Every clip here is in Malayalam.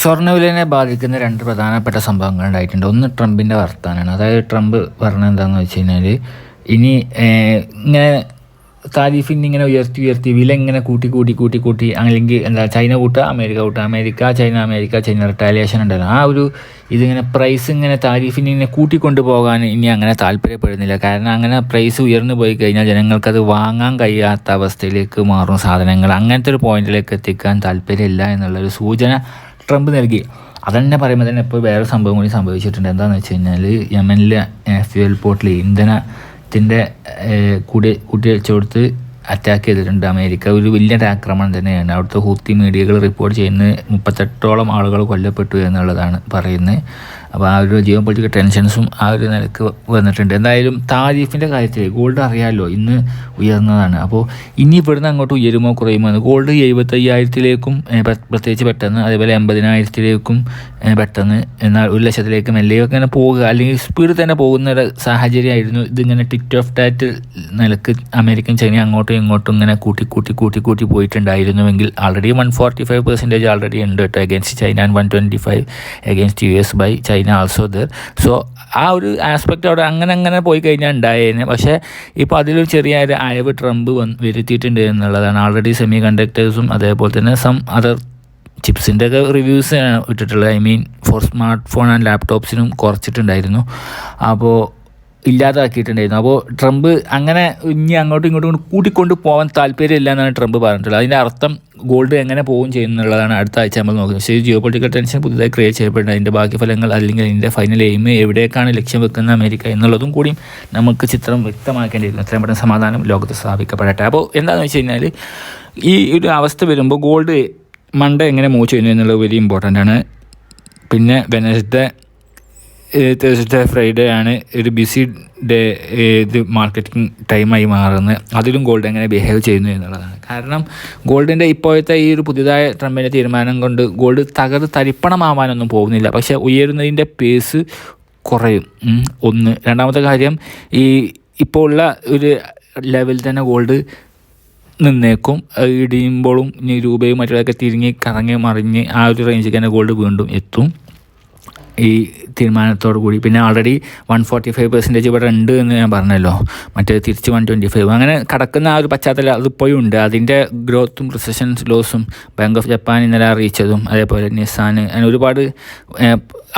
സ്വർണവിലനെ ബാധിക്കുന്ന രണ്ട് പ്രധാനപ്പെട്ട സംഭവങ്ങൾ ഉണ്ടായിട്ടുണ്ട്. ഒന്ന് ട്രംപിന്റെ വർത്താനാണ്. അതായത് ട്രംപ് പറഞ്ഞ എന്താണെന്ന് വെച്ച് കഴിഞ്ഞാൽ ഇനി ഇങ്ങനെ താരിഫിന് ഇങ്ങനെ ഉയർത്തി ഉയർത്തി വില ഇങ്ങനെ കൂട്ടി കൂട്ടി കൂട്ടി കൂട്ടി അല്ലെങ്കിൽ എന്താ ചൈന കൂട്ടുക അമേരിക്ക കൂട്ടുക. America China America China retaliation ഉണ്ടല്ലോ. ആ ഒരു ഇതിങ്ങനെ പ്രൈസ് ഇങ്ങനെ താരിഫിന് ഇങ്ങനെ കൂട്ടിക്കൊണ്ട് പോകാൻ ഇനി അങ്ങനെ താല്പര്യപ്പെടുന്നില്ല. കാരണം അങ്ങനെ പ്രൈസ് ഉയർന്നു പോയി കഴിഞ്ഞാൽ ജനങ്ങൾക്കത് വാങ്ങാൻ കഴിയാത്ത അവസ്ഥയിലേക്ക് മാറും സാധനങ്ങൾ അങ്ങനത്തെ ഒരു പോയിന്റിലേക്ക് എത്തിക്കാൻ താല്പര്യമില്ല എന്നുള്ളൊരു സൂചന ട്രംപ് നൽകി. അതന്നെ പറയുമ്പോൾ തന്നെ ഇപ്പോൾ വേറെ സംഭവം കൂടി സംഭവിച്ചിട്ടുണ്ട്. എന്താണെന്ന് വെച്ച് കഴിഞ്ഞാൽ യമനിലെ ഫ്യൂൽ പോർട്ടിൽ ഇന്ധനത്തിന്റെ കൂടി കൂട്ടി വെച്ച് കൊടുത്ത് അറ്റാക്ക് ചെയ്തിട്ടുണ്ട്. അമേരിക്ക ഒരു വലിയൊരു ആക്രമണം തന്നെയാണ്. അവിടുത്തെ ഹൂത്തി മീഡിയകൾ റിപ്പോർട്ട് ചെയ്യുന്നത് മുപ്പത്തെട്ടോളം ആളുകൾ കൊല്ലപ്പെട്ടു എന്നുള്ളതാണ് പറയുന്നത്. അപ്പോൾ ആ ഒരു ജിയോ പൊളിറ്റിക്കൽ ടെൻഷൻസും ആ ഒരു നിലയ്ക്ക് വന്നിട്ടുണ്ട്. എന്തായാലും താരിഫിന്റെ കാര്യത്തിൽ ഗോൾഡ് അറിയാമല്ലോ ഇന്ന് ഉയർന്നതാണ്. അപ്പോൾ ഇനി ഇവിടുന്ന് അങ്ങോട്ട് ഉയരുമോ കുറയുമോ എന്ന് ഗോൾഡ് എഴുപത്തയ്യായിരത്തിലേക്കും പ്രത്യേകിച്ച് പെട്ടെന്ന് അതേപോലെ എൺപതിനായിരത്തിലേക്കും പെട്ടെന്ന് എന്നാൽ ഒരു ലക്ഷത്തിലേക്കും എല്ലാം ഇങ്ങനെ പോകുക അല്ലെങ്കിൽ സ്പീഡ് തന്നെ പോകുന്ന ഒരു സാഹചര്യമായിരുന്നു. ഇതിങ്ങനെ ടിറ്റ് ഓഫ് ടാറ്റ് നിലയ്ക്ക് അമേരിക്കൻ ചൈന അങ്ങോട്ടും ഇങ്ങോട്ടും ഇങ്ങനെ കൂട്ടി കൂട്ടി കൂട്ടി കൂട്ടി പോയിട്ടുണ്ടായിരുന്നുവെങ്കിൽ already one forty five percentage already ഉണ്ട് കേട്ടോ against China and one twenty five against U S by China also there so ആ ഒരു ആസ്പെക്റ്റ് അവിടെ അങ്ങനെ അങ്ങനെ പോയി കഴിഞ്ഞാൽ ഉണ്ടായേനെ. പക്ഷേ ഇപ്പോൾ അതിലൊരു ചെറിയ ഒരു അയവ് ട്രംപ് വന്ന് വരുത്തിയിട്ടുണ്ട് എന്നുള്ളതാണ്. ആൾറെഡി സെമി കണ്ടക്ടേഴ്സും അതേപോലെ തന്നെ സം അതർ ചിപ്സിന്റെ ഒക്കെ റിവ്യൂസ് ഇട്ടിട്ടുള്ളത്. I mean for smartphone and ലാപ്ടോപ്സിനും കുറച്ചിട്ടുണ്ടായിരുന്നു. അപ്പോൾ ഇല്ലാതാക്കിയിട്ടുണ്ടായിരുന്നു. അപ്പോൾ ട്രംപ് അങ്ങനെ ഇനി അങ്ങോട്ടും ഇങ്ങോട്ടും കൂട്ടിക്കൊണ്ട് പോകാൻ താല്പര്യമില്ല എന്നാണ് ട്രംപ് പറഞ്ഞിട്ടുള്ളത്. അതിന്റെ അർത്ഥം ഗോൾഡ് എങ്ങനെ പോകും ചെയ്യുന്നുള്ളതാണ് അടുത്ത ആഴ്ച നമ്മൾ നോക്കുന്നത്. പക്ഷേ ജിയോ പൊളിറ്റിക്കൽ ടെൻഷൻ പുതുതായി ക്രിയേറ്റ് ചെയ്യപ്പെടുന്നത് അതിന്റെ ബാക്കി ഫലങ്ങൾ അല്ലെങ്കിൽ അതിന്റെ ഫൈനൽ എയിം എവിടേക്കാണ് ലക്ഷ്യം വെക്കുന്ന അമേരിക്ക എന്നുള്ളതും കൂടിയും നമുക്ക് ചിത്രം വ്യക്തമാക്കേണ്ടിയിരുന്നു എത്രയും പെട്ടെന്ന് സമാധാനം ലോകത്ത് സ്ഥാപിക്കപ്പെടട്ടെ. അപ്പോൾ എന്താണെന്ന് വെച്ച് കഴിഞ്ഞാൽ ഈ ഒരു അവസ്ഥ വരുമ്പോൾ ഗോൾഡ് മണ്ട എങ്ങനെ മൂവ് ചെയ്യുന്നു എന്നുള്ളത് വലിയ ഇമ്പോർട്ടന്റ് ആണ്. പിന്നെ വെനസ്ഡേ തേഴ്സ്ഡേ ഫ്രൈഡേ ആണ് ഒരു ബിസി ഡേ ഇത് മാർക്കറ്റിംഗ് ടൈമായി മാറുന്നത്. അതിലും ഗോൾഡ് എങ്ങനെ ബിഹേവ് ചെയ്യുന്നു എന്നുള്ളതാണ്. കാരണം ഗോൾഡിന്റെ ഇപ്പോഴത്തെ ഈ ഒരു പുതിയതായ ട്രംപിന്റെ തീരുമാനം കൊണ്ട് ഗോൾഡ് തകർത്ത് തരിപ്പണമാവാനൊന്നും പോകുന്നില്ല. പക്ഷേ ഉയരുന്നതിന്റെ പേസ് കുറയും. ഒന്ന്. രണ്ടാമത്തെ കാര്യം ഈ ഇപ്പോൾ ഉള്ള ഒരു ലെവലിൽ തന്നെ ഗോൾഡ് നിന്നേക്കും. ഇടിയുമ്പോഴും രൂപയും മറ്റുള്ളതൊക്കെ തിരിഞ്ഞ് കറങ്ങി മറിഞ്ഞ് ആ ഒരു റേഞ്ചിൽ തന്നെ ഗോൾഡ് വീണ്ടും എത്തും. ഈ തീരുമാനത്തോടു കൂടി. പിന്നെ already one forty five percentage ഇവിടെ ഉണ്ട് എന്ന് ഞാൻ പറഞ്ഞല്ലോ. മറ്റേ തിരിച്ച് വൺ ട്വന്റി ഫൈവ് അങ്ങനെ കടക്കുന്ന ആ ഒരു പശ്ചാത്തലം അതിപ്പോഴും ഉണ്ട്. അതിന്റെ ഗ്രോത്തും റിസഷൻ ലോസും ബാങ്ക് ഓഫ് ജപ്പാൻ ഇന്നലെ അറിയിച്ചതും അതേപോലെ നിസാൻ അങ്ങനെ ഒരുപാട്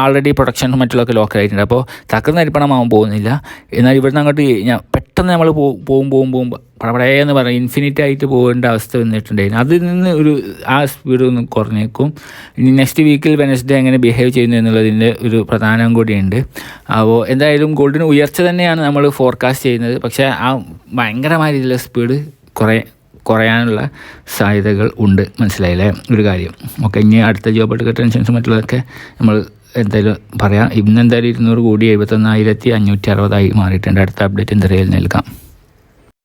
ആൾറെഡി പ്രൊഡക്ഷനും മറ്റുള്ളതൊക്കെ ലോക്കലായിട്ടുണ്ട് അപ്പോൾ തക്കുന്ന അരിപ്പണമാവാൻ പോകുന്നില്ല. എന്നാൽ ഇവിടുന്ന് അങ്ങോട്ട് ഞാൻ പെട്ടെന്ന് നമ്മൾ പോകും പോകും പോകും പോകുമ്പോൾ പടപടയെന്ന് പറഞ്ഞാൽ ഇൻഫിനിറ്റ് ആയിട്ട് പോകേണ്ട അവസ്ഥ വന്നിട്ടുണ്ടായിരുന്നു. അതിൽ നിന്ന് ഒരു ആ സ്പീഡ് ഒന്ന് കുറഞ്ഞേക്കും. ഇനി നെക്സ്റ്റ് വീക്കിൽ വെനസ്ഡേ എങ്ങനെ ബിഹേവ് ചെയ്യുന്നു എന്നുള്ളതിന്റെ ഒരു പ്രധാനം കൂടിയുണ്ട്. അപ്പോൾ എന്തായാലും ഗോൾഡിന് ഉയർച്ച തന്നെയാണ് നമ്മൾ ഫോർകാസ്റ്റ് ചെയ്യുന്നത്. പക്ഷേ ആ ഭയങ്കരമായ രീതിയിലുള്ള സ്പീഡ് കുറേ കുറയാനുള്ള സാധ്യതകൾ ഉണ്ട്. മനസ്സിലായില്ലേ? ഒരു കാര്യം. ഓക്കെ ഇനി അടുത്ത ജോബ് എടുക്കുക ടെൻഷൻസ് മറ്റുള്ളതൊക്കെ നമ്മൾ എന്തായാലും പറയാം. ഇന്ന് എന്തായാലും ഇരുന്നൂറ് കോടി എഴുപത്തൊന്നായിരത്തി അഞ്ഞൂറ്റി അറുപതായി മാറിയിട്ടുണ്ട്. അടുത്ത അപ്ഡേറ്റ് എന്തായാലും നൽകാം